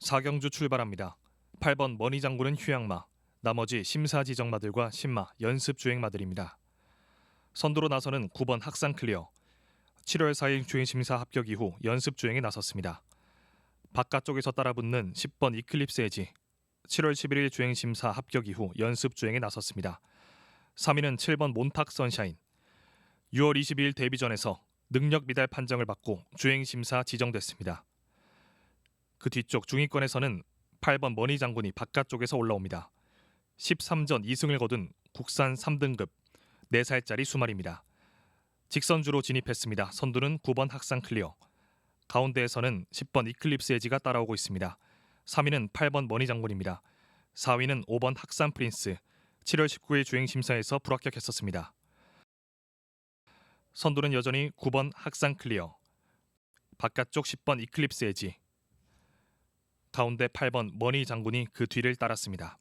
사경주 출발합니다. 8번 머니 장군은 휴양마, 나머지 심사 지정마들과 신마, 연습 주행마들입니다. 선두로 나서는 9번 학상 클리어. 7월 4일 주행 심사 합격 이후 연습 주행에 나섰습니다. 바깥쪽에서 따라붙는 10번 이클립스 에지. 7월 11일 주행 심사 합격 이후 연습 주행에 나섰습니다. 3위는 7번 몬탁 선샤인. 6월 22일 데뷔전에서 능력 미달 판정을 받고 주행 심사 지정됐습니다. 그 뒤쪽 중위권에서는 8번 머니 장군이 바깥쪽에서 올라옵니다. 13전 2승을 거둔 국산 3등급 4살짜리 수말입니다. 직선주로 진입했습니다. 선두는 9번 학상 클리어. 가운데에서는 10번 이클립스 에지가 따라오고 있습니다. 3위는 8번 머니 장군입니다. 4위는 5번 학산 프린스. 7월 19일 주행 심사에서 불합격했었습니다. 선두는 여전히 9번 학산 클리어. 바깥쪽 10번 이클립스 에지. 가운데 8번 머니 장군이 그 뒤를 따랐습니다.